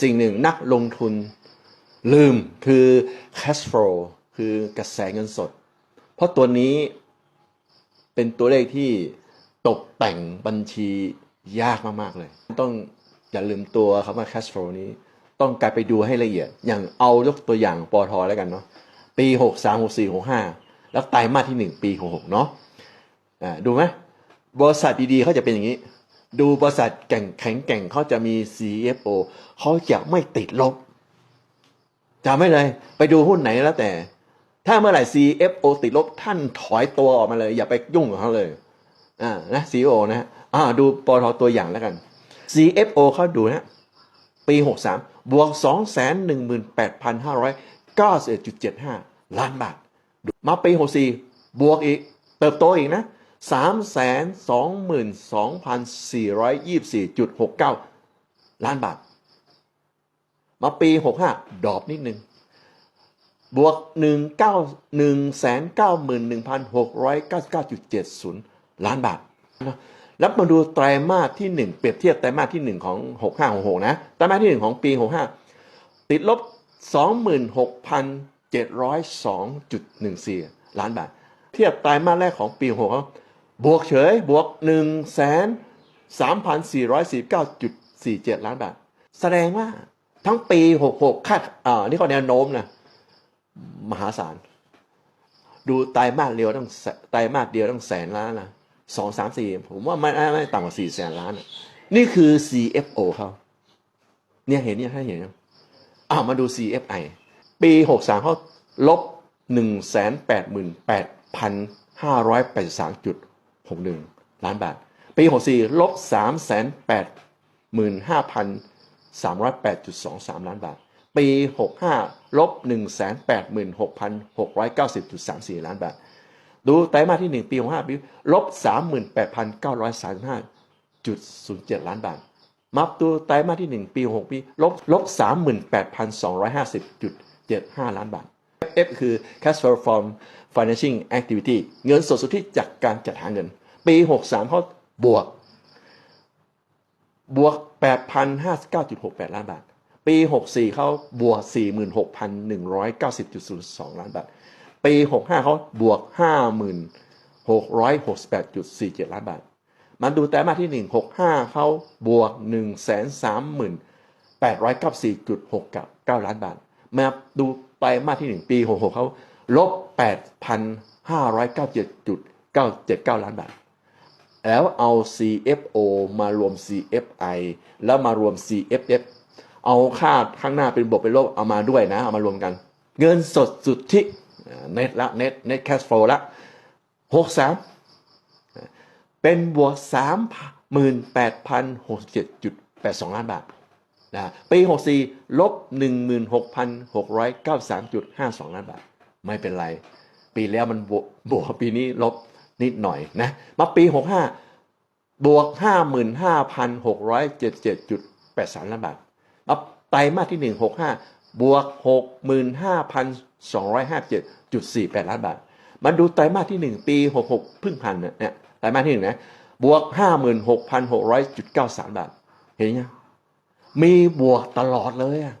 สิ่งหนึ่งนักลงทุนลืมคือ cash flow คือกระแสเงินสด เพราะตัวนี้เป็นตัวเลขที่ตกแต่งบัญชียากมาก ๆ เลย ต้องอย่าลืมตัวคำว่า cash flow นี้ ต้องกลับไปดูให้ละเอียด อย่างเอายกตัวอย่างปอทแล้วกันเนาะปี 6 3 6 4 6 5 แล้วไตรมาสที่ 1 ปี 66 เนาะอ่าดูไหมบริษัทดี ๆเขาจะเป็นอย่างนี้ ดูบริษัทแข่งแข็งแก่งเขาจะมี CFO เขาจะไม่ติดลบจำไม่เลย ไปดูหุ้นไหนแล้วแต่ ถ้าเมื่อไหร่ CFO ติดลบท่านถอยตัวออกมาเลย อย่าไปยุ่งกับเขาเลยอ่านะ CEO นะฮะอ่าดูปตทตัวอย่างแล้วกัน CFO เขาดูนะ ปี 63 บวก 218,591.75 ล้านบาท มาปี 64 บวกอีก เติบโตอีกนะ 322,424.69 ล้านบาท มาปี 65 ดรอปนิดนึง บวก 191,699.70 ล้านบาท แล้วมาดูไตรามาสที่ 1 เปรียบเทียบไตรามาสที่ 1 ของ 6566 นะไตรามาสที่ 1 ของปี 65 ติดลบ 26,702.14 ล้านบาทเทียบไตรมาสแรกของปี66 บวกเฉยบวก1 3 4 4 9 4 7 ล้านบาท แสดงว่าทั้งปี 66คาดอ่านี่ก็แนวโน้มนะมหาศาล ดูไตรมาสเดียวต้องแสไตรมาสเดียวต้องแสนล้านนะสองสามสี่ผมว่าไม่ไม่ไม่ต่ำกว่าสี่แสนล้านอะนี่คือ CFO เขาเนี่ยเห็นเนี่ยให้เห็นอ้าวมาดู CFI ปี63เขาลบหนึ่งแสนแปดหมื่นแปดพันห้าร้อยแปดสามจุด 61 ล้านบาท ปี 64 ลบ 385,308.23 ล้านบาท ปี 65 ลบ 186,690.34 ล้านบาท ดูไตรมาสที่ 1 ปี 65ปีลบ 38,935.07 ล้านบาท มาดูไตรมาสที่ 1 ปี 6 ปี ลบลบ38,250.75 ล้านบาท F คือ cash flow from financing activity เงินสดสุทธิจากการจัดหาเงิน ปี 63เขาบวก บวก 8,059.68 ล้านบาท ปี 64เขาบวก 46,190.02 ล้านบาท ปี 65เขาบวก 5,668.47 ล้านบาทมาดูไตรมาที่ 1 65เขาบวก 130,894.69 ล้านบาท มาดูไตรมาที่ 1 ปี 66เขาลบ8,597.979 ล้านบาท แล้วเอา CFO มารวม CFI แล้วมารวม CFF เอาค่าข้างหน้าเป็นบวกเป็นลบเอามาด้วยนะ เอามารวมกัน เงินสดสุทธิเน็ตละเน็ตเน็ตแคสโฟละหกสามเป็นบวกสามหมื่นแปดพันหกสิบเจ็ดจุดแปดสองล้านบาทนะปีหกสี่ลบหนึ่งหมื่นหกพันหกร้อยเก้าสามจุดห้าสองล้านบาท ไม่เป็นไร ปีแล้วมันบวกบวกปีนี้ลบ นิดหน่อยนะ มาปีหกห้าบวก 55,677.83ล้านบาท มาไตรมาสที่ 1 65 บวก 65,257.48ล้านบาท มาดูไตรมาสที่ 1 ปี 66เพึ่งพันเนี่ยไตรมาสที่1นะ บวก 56,600.93 บาท เห็นยังมีบวกตลอดเลยอะ